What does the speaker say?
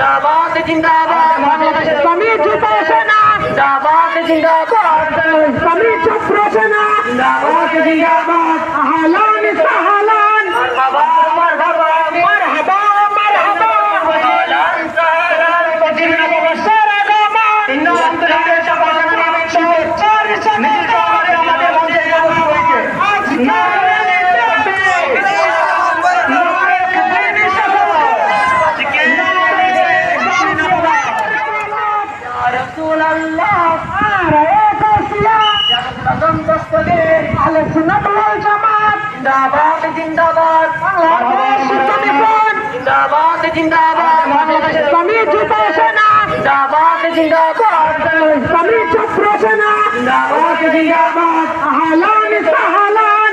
জিন্দাবাদ জিন্দাবাদ বাংলাদেশের ইসলামী যুব সেনা জিন্দাবাদ জিন্দাবাদ। ইসলামী ছাত্র সেনা জিন্দাবাদ জিন্দাবাদ। আহলান সাহলান জিন্দাবাদ জিন্দাবাদ বাংলাদেশ জিন্দাবাদ জিন্দাবাদ বাংলাদেশের ইসলামী যুব সেনা জিন্দাবাদ জিন্দাবাদ ইসলামী ছাত্র সেনা জিন্দাবাদ জিন্দাবাদ আহলান সাহলান